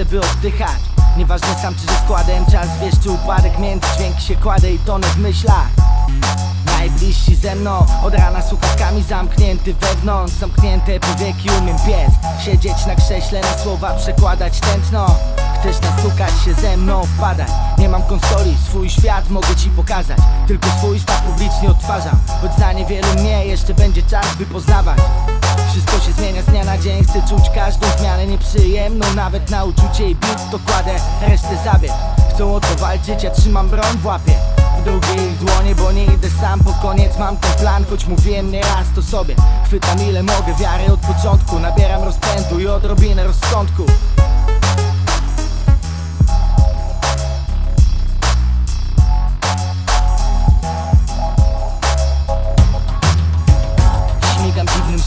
żeby oddychać. Nieważne sam czy ze składem Czas wiesz czy upadek między dźwięki się kładę i tonę w myślach. Najbliżsi ze mną Od rana słuchawkami zamknięty wewnątrz. Zamknięte powieki umiem piec. Siedzieć na krześle, na słowa przekładać tętno. Chcesz nastukać się ze mną, wpadaj. Nie mam konsoli, swój świat mogę ci pokazać. Tylko swój świat publicznie odtwarzam. Choć za niewielu mnie jeszcze będzie czas by poznawać wszystko się zmienia z dnia na dzień. Chcę czuć każdą zmianę nieprzyjemną Nawet na uczucie i bit to kładę Resztę zabieg Chcą o to walczyć, ja trzymam broń w łapie. W drugiej dłonie, bo nie idę sam Po koniec. Mam ten plan, choć mówiłem nie raz to sobie. Chwytam ile mogę wiary. Od początku Nabieram rozpędu i odrobinę rozsądku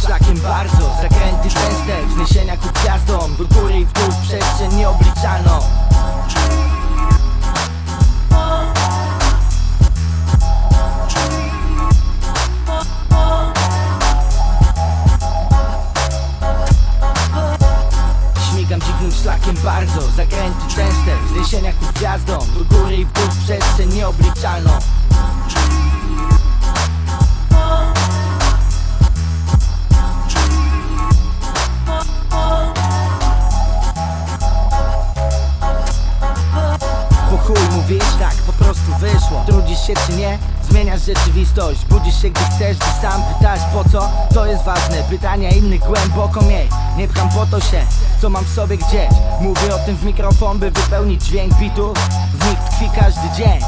szlakiem bardzo. Zakręty częste, wzniesienia ku gwiazdom Do góry i w dół przestrzeń nieobliczalną. Śmigam dziwnym szlakiem bardzo. Zakręty częste, wzniesienia ku gwiazdom Do góry i w dół przestrzeń nieobliczalną się czy nie? Zmieniasz rzeczywistość. Budzisz się gdy chcesz, gdy sam pytasz po co? To jest ważne, pytania innych głęboko miej. Nie pcham po to się, co mam w sobie gdzieś. Mówię o tym w mikrofon, by wypełnić dźwięk bitów. W nich tkwi każdy dzień.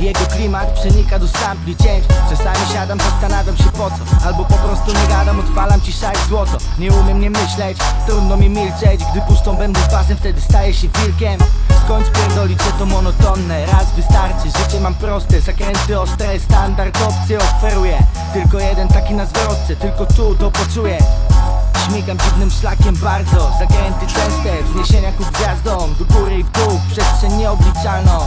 Jego klimat przenika do sampli cięć. Czasami siadam, zastanawiam się po co? Albo po prostu nie gadam, odpalam ci szaj złoto. Nie umiem nie myśleć, trudno mi milczeć. Gdy puszczą będę z basem, wtedy staję się wilkiem. Skończ pierdolić, że to monotonne Wystarczy, życie mam proste Zakręty ostre, standard opcje oferuję. Tylko jeden taki na zwrotce, tylko tu to poczuję. Śmigam dziwnym szlakiem bardzo Zakręty częste, wzniesienia ku gwiazdom Do góry i w dół, w przestrzeń nieobliczalną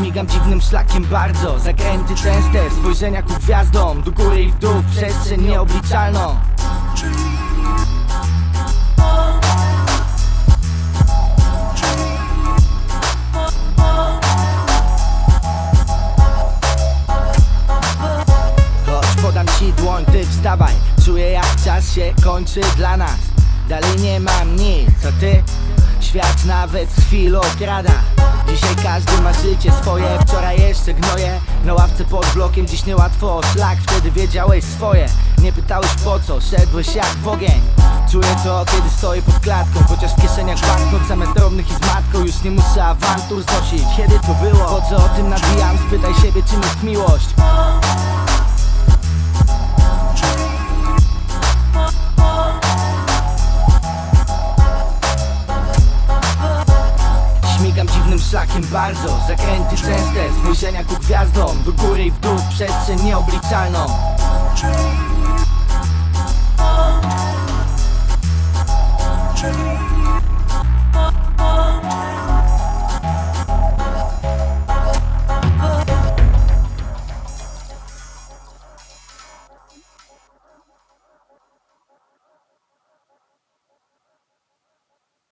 Śmigam dziwnym szlakiem bardzo. Zakręty częste, spojrzenia ku gwiazdom. Do góry i w dół, w przestrzeń nieobliczalną. Chodź podam ci dłoń, ty wstawaj. Czuję jak czas się kończy dla nas. Dalej nie mam nic, a ty? Świat nawet z chwil okrada. Dzisiaj każdy ma życie swoje Wczoraj jeszcze gnoje. Na ławce pod blokiem dziś niełatwo o szlak Wtedy wiedziałeś swoje. Nie pytałeś po co, szedłeś jak w ogień. Czuję to kiedy stoję pod klatką Chociaż w kieszeniach banknot zamiast drobnych i z matką Już nie muszę awantur znosić. Kiedy to było? Po co o tym nawijam? Spytaj siebie czym jest miłość szlakiem bardzo. Zakręty częste, spojrzenia ku gwiazdom. Do góry i w dół, przestrzeń nieobliczalną